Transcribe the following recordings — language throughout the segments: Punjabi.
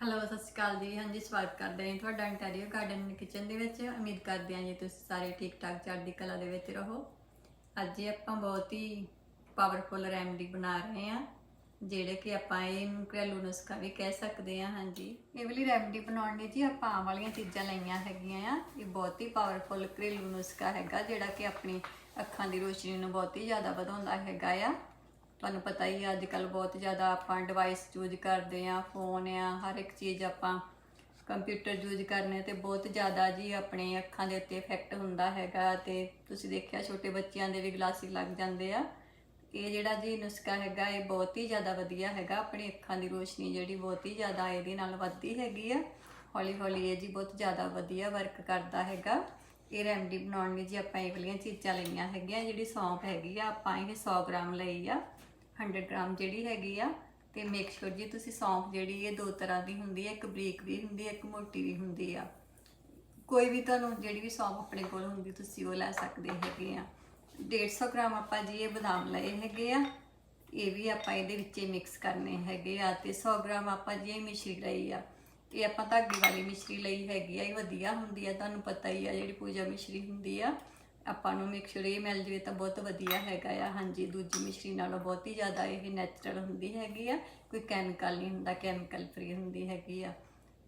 ਹੈਲੋ ਸਤਿ ਸ਼੍ਰੀ ਅਕਾਲ ਜੀ। ਹਾਂਜੀ, ਸਵਾਗਤ ਕਰਦੇ ਹਾਂ ਤੁਹਾਡਾ ਇੰਟੀਰੀਅਰ ਗਾਰਡਨ ਕਿਚਨ ਦੇ ਵਿੱਚ। ਉਮੀਦ ਕਰਦੇ ਹਾਂ ਜੀ ਤੁਸੀਂ ਸਾਰੇ ਠੀਕ ਠਾਕ ਚੜ੍ਹਦੀ ਕਲਾ ਦੇ ਵਿੱਚ ਰਹੋ। ਅੱਜ ਇਹ ਆਪਾਂ ਬਹੁਤ ਹੀ ਪਾਵਰਫੁਲ ਰੈਮਡੀ ਬਣਾ ਰਹੇ ਹਾਂ, ਜਿਹੜੇ ਕਿ ਆਪਾਂ ਇਹਨੂੰ ਘਰੇਲੂ ਨੁਸਖਾ ਵੀ ਕਹਿ ਸਕਦੇ ਹਾਂ, ਹਾਂਜੀ। ਇਹ ਵਾਲੀ ਰੈਮਡੀ ਬਣਾਉਣ ਲਈ ਜੀ ਆਪਾਂ ਆਹ ਵਾਲੀਆਂ ਚੀਜ਼ਾਂ ਲਈਆਂ ਹੈਗੀਆਂ ਆ। ਇਹ ਬਹੁਤ ਹੀ ਪਾਵਰਫੁਲ ਘਰੇਲੂ ਨੁਸਖਾ ਹੈਗਾ, ਜਿਹੜਾ ਕਿ ਆਪਣੀ ਅੱਖਾਂ ਦੀ ਰੋਸ਼ਨੀ ਨੂੰ ਬਹੁਤ ਹੀ ਜ਼ਿਆਦਾ ਵਧਾਉਂਦਾ ਹੈਗਾ ਆ। ਤੁਹਾਨੂੰ ਪਤਾ ਹੀ ਆ ਅੱਜ ਕੱਲ ਬਹੁਤ ਜ਼ਿਆਦਾ ਆਪਾਂ ਡਿਵਾਈਸ ਯੂਜ਼ ਕਰਦੇ ਆ ਫੋਨ ਆ, ਹਰ ਇੱਕ ਚੀਜ਼ ਆਪਾਂ ਕੰਪਿਊਟਰ ਯੂਜ਼ ਕਰਨੇ ਤੇ ਬਹੁਤ ਜ਼ਿਆਦਾ ਜੀ ਆਪਣੇ ਅੱਖਾਂ ਦੇ ਉੱਤੇ ਇਫੈਕਟ ਹੁੰਦਾ ਹੈਗਾ ਤੇ ਤੁਸੀਂ ਦੇਖਿਆ ਛੋਟੇ ਬੱਚਿਆਂ ਦੇ ਵੀ ਗਲਾਸੀ ਲੱਗ ਜਾਂਦੇ ਆ। ਇਹ ਜਿਹੜਾ ਜੀ ਨੁਸਖਾ ਹੈਗਾ, ਇਹ ਬਹੁਤ ਹੀ ਜ਼ਿਆਦਾ ਵਧੀਆ ਹੈਗਾ, ਆਪਣੀ ਅੱਖਾਂ ਦੀ ਰੋਸ਼ਨੀ ਜਿਹੜੀ ਬਹੁਤ ਹੀ ਜ਼ਿਆਦਾ ਇਹਦੇ ਨਾਲ ਵੱਧਦੀ ਹੈਗੀ ਆ। ਹੌਲੀ ਹੌਲੀ ਇਹ ਜੀ ਬਹੁਤ ਜ਼ਿਆਦਾ ਵਧੀਆ ਵਰਕ ਕਰਦਾ ਹੈਗਾ। ਇਹ ਰੈਮਡੀ ਬਣਾਉਣ ਲਈ ਜੀ ਆਪਾਂ ਇਹ ਵਾਲੀਆਂ ਚੀਜ਼ਾਂ ਲਈਆਂ ਹੈਗੀਆਂ, ਜਿਹੜੀ ਸੌਂਫ ਹੈਗੀ ਆ, ਆਪਾਂ ਇਹ 100 ਗ੍ਰਾਮ ਲਈ ਆ। 100 ਗ੍ਰਾਮ ਜਿਹੜੀ ਹੈਗੀ ਆ, ਤੇ ਮੇਕ ਸ਼ੋਰ ਜੀ ਤੁਸੀਂ ਸੌਂਫ ਜਿਹੜੀ ਇਹ ਦੋ ਤਰ੍ਹਾਂ ਦੀ ਹੁੰਦੀ ਹੈ ਇੱਕ ਬਰੀਕ ਵੀ ਹੁੰਦੀ ਹੈ ਇੱਕ ਮੋਟੀ ਵੀ ਹੁੰਦੀ ਆ। ਕੋਈ ਵੀ ਤੁਹਾਨੂੰ ਜਿਹੜੀ ਵੀ ਸੌਂਫ ਆਪਣੇ ਕੋਲ ਹੁੰਦੀ, ਤੁਸੀਂ ਉਹ ਲੈ ਸਕਦੇ ਹੈਗੇ ਆ। 150 ਗ੍ਰਾਮ ਆਪਾਂ ਜੀ ਇਹ ਬਦਾਮ ਲਏ ਹੈਗੇ ਆ, ਇਹ ਵੀ ਆਪਾਂ ਇਹਦੇ ਵਿੱਚ ਮਿਕਸ ਕਰਨੇ ਹੈਗੇ ਆ, ਤੇ 100 ਗ੍ਰਾਮ ਆਪਾਂ ਜੀ ਇਹ ਮਿਸ਼ਰੀ ਲਈ ਆ। ਇਹ ਆਪਾਂ ਧਾਗੇ ਵਾਲੀ ਮਿਸ਼ਰੀ ਲਈ ਹੈਗੀ ਆ, ਇਹ ਵਧੀਆ ਹੁੰਦੀ ਆ, ਤੁਹਾਨੂੰ ਪਤਾ ਹੀ ਆ ਜਿਹੜੀ ਪੂਜਾ ਮਿਸ਼ਰੀ ਹੁੰਦੀ ਆ। ਆਪਾਂ ਨੂੰ ਮੇਕ ਇਹ ਮਿਲ ਜਵੇ ਤਾਂ ਬਹੁਤ ਵਧੀਆ ਹੈਗਾ ਆ। ਹਾਂਜੀ, ਦੂਜੀ ਮਿਸ਼ਰੀ ਨਾਲੋਂ ਬਹੁਤ ਹੀ ਜ਼ਿਆਦਾ ਇਹ ਨੈਚੁਰਲ ਹੁੰਦੀ ਹੈਗੀ ਆ। ਕੋਈ ਕੈਮੀਕਲ ਨਹੀਂ ਹੁੰਦਾ ਕੈਮੀਕਲ ਫ੍ਰੀ ਹੁੰਦੀ ਹੈਗੀ ਆ।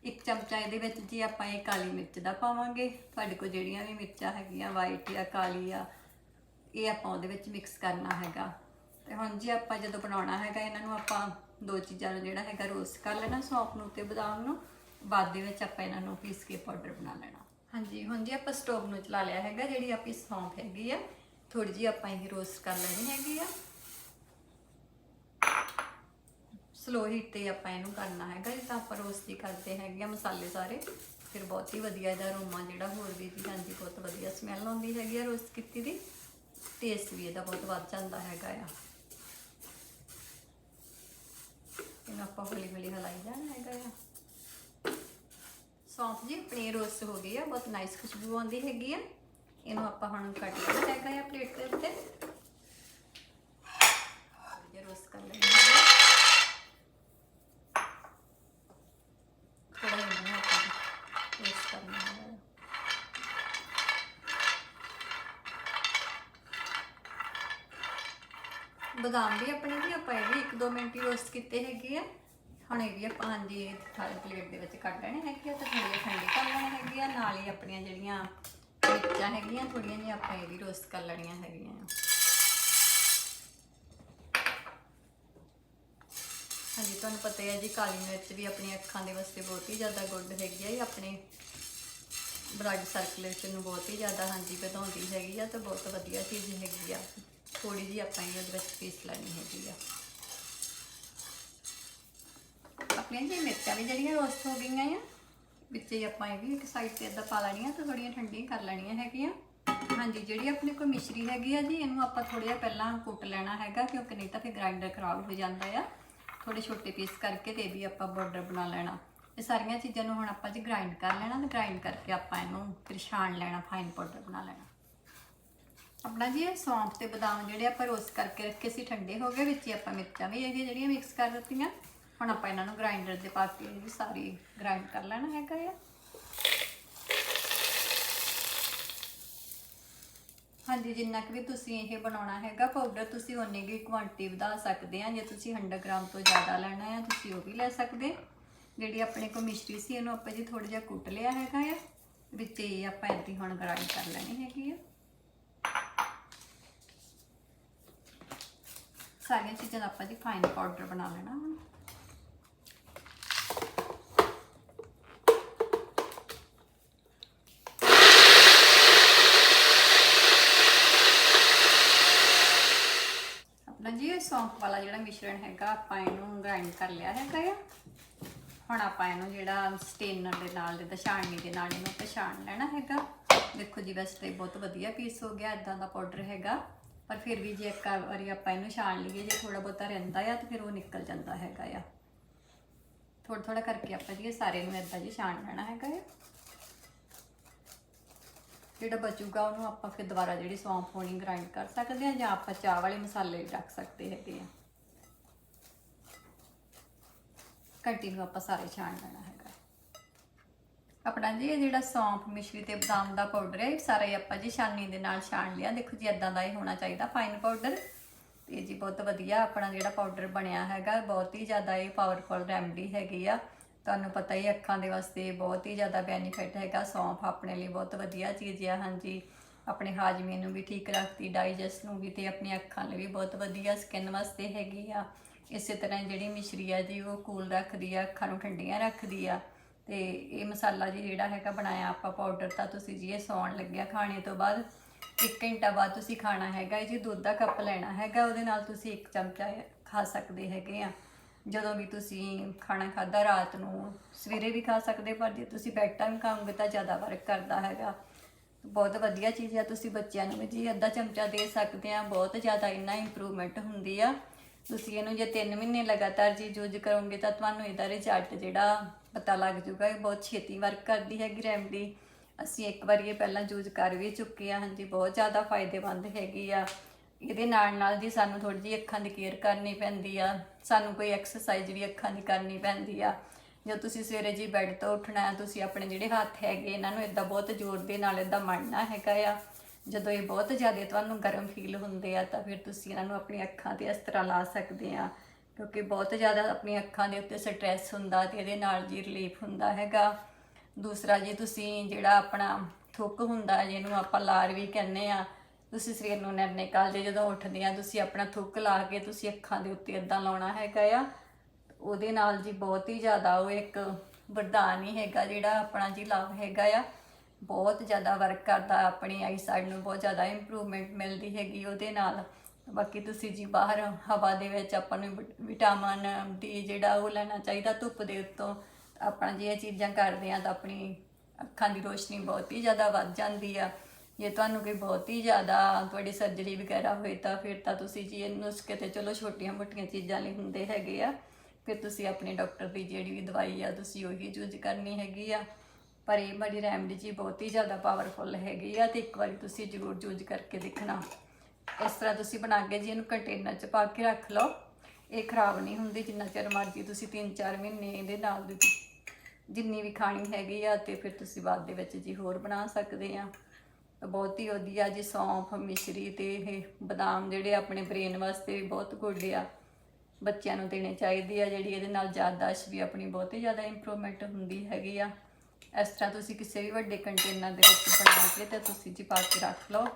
ਇੱਕ ਚਮਚਾ ਇਹਦੇ ਵਿੱਚ ਜੀ ਆਪਾਂ ਇਹ ਕਾਲੀ ਮਿਰਚ ਦਾ ਪਾਵਾਂਗੇ, ਤੁਹਾਡੇ ਕੋਲ ਜਿਹੜੀਆਂ ਵੀ ਮਿਰਚਾਂ ਹੈਗੀਆਂ ਵਾਈਟ ਆ ਕਾਲੀ ਆ, ਇਹ ਆਪਾਂ ਉਹਦੇ ਵਿੱਚ ਮਿਕਸ ਕਰਨਾ ਹੈਗਾ। ਤੇ ਹੁਣ ਜੀ ਆਪਾਂ ਜਦੋਂ ਬਣਾਉਣਾ ਹੈਗਾ, ਇਹਨਾਂ ਨੂੰ ਆਪਾਂ ਦੋ ਚੀਜ਼ਾਂ ਨੂੰ ਜਿਹੜਾ ਹੈਗਾ ਰੋਸਟ ਕਰ ਲੈਣਾ ਸੌਂਫ ਨੂੰ ਤੇ ਬਦਾਮ ਨੂੰ। ਬਾਅਦ ਦੇ ਵਿੱਚ ਆਪਾਂ ਇਹਨਾਂ ਨੂੰ ਪੀਸ ਕੇ ਪਾਊਡਰ ਬਣਾ ਲੈਣਾ। ਹਾਂਜੀ, ਹੁਣ ਜੀ ਆਪਾਂ ਸਟੋਵ ਨੂੰ ਚਲਾ ਲਿਆ ਹੈਗਾ, ਜਿਹੜੀ ਆਪਣੀ ਸੌਂਫ ਹੈਗੀ ਆ ਥੋੜੀ ਜੀ ਆਪਾਂ ਇਹ ਰੋਸਟ ਕਰ ਲੈਣੀ ਹੈਗੀ ਆ। ਸਲੋ ਹੀਟ ਤੇ ਆਪਾਂ ਇਹਨੂੰ ਕਰਨਾ ਹੈਗਾ ਜਿੱਦਾਂ ਆਪਾਂ ਰੋਸਟ ਹੀ ਕਰਦੇ ਹੈਗੇ ਆ ਮਸਾਲੇ ਸਾਰੇ। ਫਿਰ ਬਹੁਤ ਹੀ ਵਧੀਆ ਇਹਦਾ ਅਰੋਮਾ ਜਿਹੜਾ ਹੋਰ ਵੀ ਜੀ ਹਾਂਜੀ, ਬਹੁਤ ਵਧੀਆ ਸਮੈਲ ਆਉਂਦੀ ਹੈਗੀ ਆ ਰੋਸਟ ਕੀਤੀ ਦੀ। ਟੇਸਟ ਵੀ ਇਹਦਾ ਬਹੁਤ ਵੱਧ ਜਾਂਦਾ ਹੈਗਾ ਆ। ਇਹਨੂੰ ਆਪਾਂ ਹੌਲੀ ਹੌਲੀ ਹਲਾਈ ਜਾਣਾ ਹੈਗਾ ਆ। ਸੌਂਫ ਜੀ ਆਪਣੀ ਰੋਸ ਹੋ ਗਈ ਆ, ਬਹੁਤ ਨਾਈਸ ਖੁਸ਼ਬੂ ਆਉਂਦੀ ਹੈਗੀ ਆ। ਇਹਨੂੰ ਆਪਾਂ ਹੁਣ ਕੱਟ ਲੈਣਾ ਹੈਗਾ ਆ ਪਲੇਟ ਦੇ ਉੱਤੇ। ਇਹ ਰੋਸਟ ਕਰ ਲੈਣਾ ਹੈਗਾ ਥੋੜਾ ਜਿਹਾ ਆਪਾਂ ਰੋਸਟ ਕਰਨਾ ਹੈਗਾ ਬਦਾਮ ਵੀ ਆਪਣੇ ਵੀ ਆਪਾਂ ਇਹ ਵੀ 1-2 ਮਿੰਟ ਹੀ ਰੋਸਟ ਕੀਤੇ ਹੈਗੇ ਆ। ਹੁਣ ਇਹ ਵੀ ਆਪਾਂ ਹਾਂਜੀ ਥਾਲੀ ਪਲੇਟ ਦੇ ਵਿੱਚ ਕੱਢ ਲੈਣੇ ਹੈਗੇ ਆ ਤੇ ਥੋੜੀ ਠੰਡੀ ਕਰ ਲੈਣੇ ਹੈਗੇ ਆ ਨਾਲ ਹੀ ਆਪਣੀਆਂ ਜਿਹੜੀਆਂ ਮਿਰਚਾਂ ਹੈਗੀਆਂ ਥੋੜੀਆਂ ਜਿਹੀਆਂ ਆਪਾਂ ਇਹ ਵੀ ਰੋਸਟ ਕਰ ਲੈਣੀਆਂ ਹੈਗੀਆਂ ਹਾਂਜੀ, ਤੁਹਾਨੂੰ ਪਤਾ ਹੈ ਜੀ, ਕਾਲੀ ਮਿਰਚ ਵੀ ਆਪਣੀਆਂ ਅੱਖਾਂ ਦੇ ਵਾਸਤੇ ਬਹੁਤ ਹੀ ਜ਼ਿਆਦਾ ਗੁੱਡ ਹੈਗੀ ਆ, ਇਹ ਆਪਣੇ ਬਲੱਡ ਸਰਕੂਲੇਸ਼ਨ ਨੂੰ ਬਹੁਤ ਹੀ ਜ਼ਿਆਦਾ ਹਾਂਜੀ ਵਧਾਉਂਦੀ ਹੈਗੀ ਆ ਤੇ ਬਹੁਤ ਵਧੀਆ ਚੀਜ਼ ਹੈਗੀ ਆ। ਥੋੜੀ ਜਿਹੀ ਆਪਾਂ ਇਹਦੇ ਵਿੱਚ ਪੀਸ ਲੈਣੀ ਹੈਗੀ ਆ। ਆਪਣੀਆਂ ਜੀ ਮਿਰਚਾਂ ਵੀ ਜਿਹੜੀਆਂ ਰੋਸਟ ਹੋ ਗਈਆਂ ਆ, ਵਿੱਚ ਹੀ ਆਪਾਂ ਇਹ ਵੀ ਇੱਕ ਸਾਈਡ ਤੇ ਇਦਾਂ ਪਾ ਲੈਣੀਆਂ ਤੇ ਥੋੜੀਆਂ ਠੰਡੀਆਂ ਕਰ ਲੈਣੀਆਂ ਹੈਗੀਆਂ। ਹਾਂਜੀ, ਜਿਹੜੀ ਆਪਣੇ ਕੋਲ ਮਿਸ਼ਰੀ ਹੈਗੀ ਆ ਜੀ, ਇਹਨੂੰ ਆਪਾਂ ਥੋੜ੍ਹਾ ਜਿਹਾ ਪਹਿਲਾਂ ਕੁੱਟ ਲੈਣਾ ਹੈਗਾ ਕਿਉਂਕਿ ਨਹੀਂ ਤਾਂ ਫਿਰ ਗ੍ਰਾਈਂਡਰ ਖਰਾਬ ਹੋ ਜਾਂਦਾ ਆ। ਥੋੜੇ ਛੋਟੇ ਪੀਸ ਕਰਕੇ ਤੇ ਵੀ ਆਪਾਂ ਬਾਰਡਰ ਬਣਾ ਲੈਣਾ। ਇਹ ਸਾਰੀਆਂ ਚੀਜ਼ਾਂ ਨੂੰ ਹੁਣ ਆਪਾਂ ਜੀ ਗ੍ਰਾਈਂਡ ਕਰ ਲੈਣਾ ਤੇ ਗ੍ਰਾਈਂਡ ਕਰਕੇ ਆਪਾਂ ਇਹਨੂੰ ਫਿਰ ਛਾਣ ਲੈਣਾ ਫਾਈਨ ਪਾਊਡਰ ਬਣਾ ਲੈਣਾ। ਆਪਣਾ ਜੀ ਇਹ ਸੌਂਫ ਤੇ ਬਦਾਮ ਜਿਹੜੇ ਆਪਾਂ ਰੋਸਟ ਕਰਕੇ ਰੱਖੇ ਸੀ, ਠੰਡੇ ਹੋ ਗਏ, ਵਿੱਚ ਹੀ ਆਪਾਂ ਮਿਰਚਾਂ ਵੀ ਇਹ ਜਿਹੜੀਆਂ ਮਿਕਸ ਕਰ ਦਿੱਤੀਆਂ। ਹੁਣ ਆਪਾਂ ਇਹਨਾਂ ਨੂੰ ਗ੍ਰਾਈਂਡਰ ਦੇ ਪਾ ਕੇ ਇਹ ਸਾਰੀ ਗ੍ਰਾਈਂਡ ਕਰ ਲੈਣਾ ਹੈਗਾ ਆ। ਹਾਂਜੀ, ਜਿੰਨਾ ਕਿ ਵੀ ਤੁਸੀਂ ਇਹ ਬਣਾਉਣਾ ਹੈਗਾ ਪਾਊਡਰ ਤੁਸੀਂ ਓਨੀ ਕੀ ਕੁਆਂਟੀਟੀ ਵਧਾ ਸਕਦੇ ਆ। ਜੇ ਤੁਸੀਂ 100 ਗ੍ਰਾਮ ਤੋਂ ਜ਼ਿਆਦਾ ਲੈਣਾ ਹੈ ਤੁਸੀਂ ਉਹ ਵੀ ਲੈ ਸਕਦੇ। ਜਿਹੜੀ ਆਪਣੇ ਕੋਲ ਮਿਸ਼ਰੀ ਸੀ ਇਹਨੂੰ ਆਪਾਂ ਜੀ ਥੋੜਾ ਜਿਹਾ ਕੁੱਟ ਲਿਆ ਹੈਗਾ ਆ। ਵਿੱਚ ਇਹ ਆਪਾਂ ਇੱਦਾਂ ਹੁਣ ਗ੍ਰਾਈਂਡ ਕਰ ਲੈਣੀ ਹੈਗੀ ਆ। ਸਾਰੀਆਂ ਚੀਜ਼ਾਂ ਦਾ ਆਪਾਂ ਜੀ ਫਾਈਨ ਪਾਊਡਰ ਬਣਾ ਲੈਣਾ ਹੁਣ ਆਪਣਾ ਜੀ ਇਹ ਸੌਂਫ ਵਾਲਾ ਜਿਹੜਾ ਮਿਸ਼ਰਣ ਹੈਗਾ, ਆਪਾਂ ਇਹਨੂੰ ਗ੍ਰਾਈਂਡ ਕਰ ਲਿਆ ਹੈਗਾ ਆ। ਹੁਣ ਆਪਾਂ ਇਹਨੂੰ ਜਿਹੜਾ ਸਟੇਨਰ ਦੇ ਨਾਲ ਦੇ ਛਾਣਨੀ ਦੇ ਨਾਲ ਇਹਨੂੰ ਪਛਾਣ ਲੈਣਾ ਹੈਗਾ। ਦੇਖੋ ਜੀ, ਵੈਸੇ ਤਾਂ ਬਹੁਤ ਵਧੀਆ ਪੀਸ ਹੋ ਗਿਆ ਇਦਾਂ ਦਾ ਪਾਊਡਰ ਹੈਗਾ। ਪਰ ਫਿਰ ਵੀ ਜੇ ਇੱਕ ਵਾਰੀ ਆਪਾਂ ਇਹਨੂੰ ਛਾਣ ਲਈਏ, ਜੇ ਥੋੜਾ ਬਹੁਤਾ ਰਹਿੰਦਾ ਆ, ਤਾਂ ਫਿਰ ਉਹ ਨਿਕਲ ਜਾਂਦਾ ਹੈਗਾ ਆ। ਥੋੜਾ ਥੋੜਾ ਕਰਕੇ ਆਪਾਂ ਜੀ ਇਹ ਸਾਰੇ ਨੂੰ ਇਦਾਂ ਜੀ ਛਾਣ ਲੈਣਾ ਹੈਗਾ ਆ। ਜਿਹੜਾ ਬਚੂਗਾ ਉਹਨੂੰ ਆਪਾਂ ਫਿਰ ਦੁਬਾਰਾ ਜਿਹੜੀ ਸੌਂਫ ਹੋਣੀ ਗ੍ਰਾਈਂਡ ਕਰ ਸਕਦੇ ਆ ਜਾਂ ਆਪਾਂ ਚਾਹ ਵਾਲੇ ਮਸਾਲੇ ਰੱਖ ਸਕਦੇ ਹੈਗੇ ਆ। ਘੰਟੀ ਨੂੰ ਆਪਾਂ ਸਾਰੇ ਛਾਣ ਲੈਣਾ ਹੈਗਾ। ਆਪਣਾ ਜੀ ਇਹ ਜਿਹੜਾ ਸੌਂਫ ਮਿਸ਼ਰੀ ਤੇ ਬਦਾਮ ਦਾ ਪਾਊਡਰ ਹੈ, ਇਹ ਸਾਰਾ ਹੀ ਆਪਾਂ ਜੀ ਛਾਨਣੀ ਦੇ ਨਾਲ ਛਾਣ ਲਿਆ। ਦੇਖੋ ਜੀ ਇਦਾਂ ਦਾ ਹੀ ਹੋਣਾ ਚਾਹੀਦਾ ਫਾਈਨ ਪਾਊਡਰ ਤੇ ਜੀ ਬਹੁਤ ਵਧੀਆ ਆਪਣਾ ਜਿਹੜਾ ਪਾਊਡਰ ਬਣਿਆ ਹੈਗਾ, ਬਹੁਤ ਹੀ ਜ਼ਿਆਦਾ ਇਹ ਪਾਵਰਫੁਲ ਰੈਮਡੀ ਹੈਗੀ ਆ। ਤੁਹਾਨੂੰ ਪਤਾ ਹੀ ਅੱਖਾਂ ਦੇ ਵਾਸਤੇ ਬਹੁਤ ਹੀ ਜ਼ਿਆਦਾ ਬੈਨੀਫਿਟ ਹੈਗਾ। ਸੌਂਫ ਆਪਣੇ ਲਈ ਬਹੁਤ ਵਧੀਆ ਚੀਜ਼ ਆ, ਹਾਂਜੀ। ਆਪਣੇ ਹਾਜ਼ਮੇ ਨੂੰ ਵੀ ਠੀਕ ਰੱਖਦੀ ਡਾਈਜੈਸਟ ਨੂੰ ਵੀ ਤੇ ਆਪਣੀ ਅੱਖਾਂ ਲਈ ਵੀ ਬਹੁਤ ਵਧੀਆ ਸਕਿਨ ਵਾਸਤੇ ਹੈਗੀ ਆ। ਇਸੇ ਤਰ੍ਹਾਂ ਜਿਹੜੀ ਮਿਸ਼ਰੀ ਆ ਜੀ, ਉਹ ਕੂਲ ਰੱਖਦੀ ਆ, ਅੱਖਾਂ ਨੂੰ ਠੰਡੀਆਂ ਰੱਖਦੀ ਆ। ਤੇ ਇਹ ਮਸਾਲਾ ਜੀ ਜਿਹੜਾ ਹੈਗਾ ਬਣਾਇਆ ਆਪਾਂ ਪਾਊਡਰ ਤਾਂ ਤੁਸੀਂ ਜੀ ਇਹ ਸੌਣ ਲੱਗਿਆ ਖਾਣੇ ਤੋਂ ਬਾਅਦ। 1 ਘੰਟਾ ਬਾਅਦ ਤੁਸੀਂ ਖਾਣਾ ਹੈਗਾ ਇਹ ਜੀ, ਦੁੱਧ ਦਾ ਕੱਪ ਲੈਣਾ ਹੈਗਾ, ਉਹਦੇ ਨਾਲ ਤੁਸੀਂ ਇੱਕ ਚਮਚਾ ਖਾ ਸਕਦੇ ਹੈਗੇ ਆ। ਜਦੋਂ ਵੀ ਤੁਸੀਂ ਖਾਣਾ ਖਾਦਾ ਰਾਤ ਨੂੰ, ਸਵੇਰੇ ਵੀ ਖਾ ਸਕਦੇ, ਪਰ ਜੇ ਤੁਸੀਂ ਬੈਡ ਟਾਈਮ ਖਾਓਗੇ ਤਾਂ ਜ਼ਿਆਦਾ ਵਰਕ ਕਰਦਾ ਹੈਗਾ। ਬਹੁਤ ਵਧੀਆ ਚੀਜ਼ ਆ, ਤੁਸੀਂ ਬੱਚਿਆਂ ਨੂੰ ਵੀ ਜੀ ਅੱਧਾ ਚਮਚਾ ਦੇ ਸਕਦੇ ਆ, ਬਹੁਤ ਜ਼ਿਆਦਾ ਇੰਨਾ ਇੰਪਰੂਵਮੈਂਟ ਹੁੰਦੀ ਆ। ਤੁਸੀਂ ਇਹਨੂੰ ਜੇ 3 ਮਹੀਨੇ ਲਗਾਤਾਰ ਜੀ ਯੂਜ਼ ਕਰੋਗੇ ਤਾਂ ਤੁਹਾਨੂੰ ਇਹਦਾ ਰਿਜ਼ਲਟ ਜਿਹੜਾ ਪਤਾ ਲੱਗ ਜੂਗਾ ਇਹ ਬਹੁਤ ਛੇਤੀ ਵਰਕ ਕਰਦੀ ਹੈਗੀ ਰੈਮਡੀ ਅਸੀਂ ਇੱਕ ਵਾਰੀ ਇਹ ਪਹਿਲਾਂ ਯੂਜ਼ ਕਰ ਵੀ ਚੁੱਕੇ ਆ, ਹਾਂਜੀ, ਬਹੁਤ ਜ਼ਿਆਦਾ ਫਾਇਦੇਮੰਦ ਹੈਗੀ ਆ। ਇਹਦੇ ਨਾਲ ਨਾਲ ਜੀ ਸਾਨੂੰ ਥੋੜੀ ਜਿਹੀ ਅੱਖਾਂ ਦੀ ਕੇਅਰ ਕਰਨੀ ਪੈਂਦੀ ਆ। ਸਾਨੂੰ ਕੋਈ ਐਕਸਰਸਾਈਜ਼ ਵੀ ਅੱਖਾਂ ਦੀ ਕਰਨੀ ਪੈਂਦੀ ਆ। ਜਦੋਂ ਤੁਸੀਂ ਸਵੇਰੇ ਜੀ ਬੈੱਡ ਤੋਂ ਉੱਠਣਾ ਹੈ ਤੁਸੀਂ ਆਪਣੇ ਜਿਹੜੇ ਹੱਥ ਹੈਗੇ, ਇਹਨਾਂ ਨੂੰ ਇਦਾਂ ਬਹੁਤ ਜ਼ੋਰ ਦੇ ਨਾਲ ਇਦਾਂ ਮੜਨਾ ਹੈਗਾ ਆ। ਜਦੋਂ ਇਹ ਬਹੁਤ ਜ਼ਿਆਦਾ ਤੁਹਾਨੂੰ ਗਰਮ ਫੀਲ ਹੁੰਦੇ ਆ, ਤਾਂ ਫਿਰ ਤੁਸੀਂ ਇਹਨਾਂ ਨੂੰ ਆਪਣੀ ਅੱਖਾਂ ਤੇ ਇਸ ਤਰ੍ਹਾਂ ਲਾ ਸਕਦੇ ਆ। ਕਿਉਂਕਿ ਬਹੁਤ ਜ਼ਿਆਦਾ ਆਪਣੀ ਅੱਖਾਂ ਦੇ ਉੱਤੇ ਸਟ੍ਰੈਸ ਹੁੰਦਾ ਤੇ ਇਹਦੇ ਨਾਲ ਜੀ ਰਿਲੀਫ ਹੁੰਦਾ ਹੈਗਾ। ਦੂਸਰਾ ਜੀ ਤੁਸੀਂ ਜਿਹੜਾ ਆਪਣਾ ਥੁੱਕ ਹੁੰਦਾ, ਜਿਹਨੂੰ ਆਪਾਂ ਲਾਰ ਵੀ ਕਹਿੰਦੇ ਆ ਤੁਸੀਂ ਸਵੇਰ ਨੂੰ ਨਿਰਣੇ ਕਾਲਜੇ ਜਦੋਂ ਉੱਠਦੇ ਆ, ਤੁਸੀਂ ਆਪਣਾ ਥੁੱਕ ਲਾ ਕੇ ਤੁਸੀਂ ਅੱਖਾਂ ਦੇ ਉੱਤੇ ਇਦਾਂ ਲਾਉਣਾ ਹੈਗਾ ਆ। ਉਹਦੇ ਨਾਲ ਜੀ ਬਹੁਤ ਹੀ ਜ਼ਿਆਦਾ ਉਹ ਇੱਕ ਵਰਦਾਨ ਹੀ ਹੈਗਾ ਜਿਹੜਾ ਆਪਣਾ ਜੀ ਲਾਭ ਹੈਗਾ ਆ। ਬਹੁਤ ਜ਼ਿਆਦਾ ਵਰਕ ਕਰਦਾ ਆਪਣੀ ਆਈ ਸਾਈਡ ਨੂੰ, ਬਹੁਤ ਜ਼ਿਆਦਾ ਇੰਪਰੂਵਮੈਂਟ ਮਿਲਦੀ ਹੈਗੀ ਉਹਦੇ ਨਾਲ। ਬਾਕੀ ਤੁਸੀਂ ਜੀ ਬਾਹਰ ਹਵਾ ਦੇ ਵਿੱਚ ਆਪਾਂ ਨੂੰ ਵਿਟ- ਵਿਟਾਮਿਨ ਡੀ ਜਿਹੜਾ ਉਹ ਲੈਣਾ ਚਾਹੀਦਾ ਧੁੱਪ ਦੇ ਉੱਤੋਂ ਆਪਣਾ ਜੀ ਇਹ ਚੀਜ਼ਾਂ ਕਰਦੇ ਆ ਤਾਂ ਆਪਣੀ ਅੱਖਾਂ ਦੀ ਰੋਸ਼ਨੀ ਬਹੁਤ ਹੀ ਜ਼ਿਆਦਾ ਵੱਧ ਜਾਂਦੀ ਆ। ਜੇ ਤੁਹਾਨੂੰ ਕੋਈ ਬਹੁਤ ਹੀ ਜ਼ਿਆਦਾ ਤੁਹਾਡੀ ਸਰਜਰੀ ਵਗੈਰਾ ਹੋਏ ਤਾਂ ਫਿਰ ਤਾਂ ਤੁਸੀਂ ਜੀ ਇਹ ਨੁਸਖੇ ਤੇ ਚਲੋ ਛੋਟੀਆਂ ਮੋਟੀਆਂ ਚੀਜ਼ਾਂ ਲਈ ਹੁੰਦੇ ਹੈਗੇ ਆ। ਫਿਰ ਤੁਸੀਂ ਆਪਣੇ ਡਾਕਟਰ ਦੀ ਜਿਹੜੀ ਵੀ ਦਵਾਈ ਆ, ਤੁਸੀਂ ਉਹੀ ਯੂਜ਼ ਕਰਨੀ ਹੈਗੀ ਆ। ਪਰ ਇਹ ਬੜੀ ਰੈਮਡੀ ਜੀ ਬਹੁਤ ਹੀ ਜ਼ਿਆਦਾ ਪਾਵਰਫੁਲ ਹੈਗੀ ਆ ਤੇ ਇੱਕ ਵਾਰੀ ਤੁਸੀਂ ਜ਼ਰੂਰ ਯੂਜ਼ ਕਰਕੇ ਦੇਖਣਾ। ਇਸ ਤਰ੍ਹਾਂ ਤੁਸੀਂ ਬਣਾ ਕੇ ਜੀ ਇਹਨੂੰ ਕੰਟੇਨਰ 'ਚ ਪਾ ਕੇ ਰੱਖ ਲਓ। ਇਹ ਖਰਾਬ ਨਹੀਂ ਹੁੰਦੀ, ਜਿੰਨਾ ਚਿਰ ਮਰਜ਼ੀ ਤੁਸੀਂ 3-4 ਮਹੀਨੇ ਇਹਦੇ ਨਾਲ ਦੀ ਜਿੰਨੀ ਵੀ ਖਾਣੀ ਹੈਗੀ ਆ ਤੇ ਫਿਰ ਤੁਸੀਂ ਬਾਅਦ ਦੇ ਵਿੱਚ ਜੀ ਹੋਰ ਬਣਾ ਸਕਦੇ ਆ। ਬਹੁਤ ਹੀ ਵਧੀਆ ਜੀ ਸੌਂਫ, ਮਿਸ਼ਰੀ ਤੇ ਇਹ ਬਦਾਮ ਜਿਹੜੇ ਆਪਣੇ ਬ੍ਰੇਨ ਵਾਸਤੇ ਵੀ ਬਹੁਤ ਗੁੱਡ ਆ। ਬੱਚਿਆਂ ਨੂੰ ਦੇਣੇ ਚਾਹੀਦੇ ਆ, ਜਿਹੜੀ ਇਹਦੇ ਨਾਲ ਯਾਦਦਾਸ਼ਤ ਵੀ ਆਪਣੀ ਬਹੁਤ ਹੀ ਜ਼ਿਆਦਾ ਇੰਪਰੂਵਮੈਂਟ ਹੁੰਦੀ ਹੈਗੀ ਆ। ਇਸ ਤਰ੍ਹਾਂ ਤੁਸੀਂ ਕਿਸੇ ਵੀ ਵੱਡੇ ਕੰਟੇਨਰ ਦੇ ਵਿੱਚ ਬਣਾ ਕੇ ਤੇ ਤੁਸੀਂ ਜੀ ਪਾ ਕੇ ਰੱਖ ਲਓ।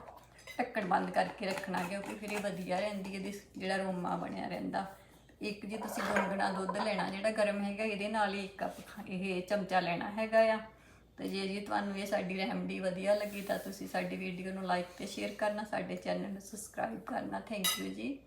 ਢੱਕਣ ਬੰਦ ਕਰਕੇ ਰੱਖਣਾ, ਕਿਉਂਕਿ ਫਿਰ ਇਹ ਵਧੀਆ ਰਹਿੰਦੀ ਇਹਦੀ ਜਿਹੜਾ ਰੋਮਾ ਬਣਿਆ ਰਹਿੰਦਾ। ਇੱਕ ਜੀ ਤੁਸੀਂ ਗੁੰਗਣਾ ਦੁੱਧ ਲੈਣਾ, ਜਿਹੜਾ ਗਰਮ ਹੈਗਾ, ਇਹਦੇ ਨਾਲ ਹੀ ਇੱਕ ਕੱਪ ਇਹ ਚਮਚਾ ਲੈਣਾ ਹੈਗਾ ਆ। ਤੇ ਜੇ ਜੀ ਤੁਹਾਨੂੰ ਇਹ ਸਾਡੀ ਰੈਮਡੀ ਵਧੀਆ ਲੱਗੀ ਤਾਂ ਤੁਸੀਂ ਸਾਡੀ ਵੀਡੀਓ ਨੂੰ ਲਾਈਕ ਤੇ ਸ਼ੇਅਰ ਕਰਨਾ, ਸਾਡੇ ਚੈਨਲ ਨੂੰ ਸਬਸਕ੍ਰਾਈਬ ਕਰਨਾ। ਥੈਂਕ ਯੂ ਜੀ।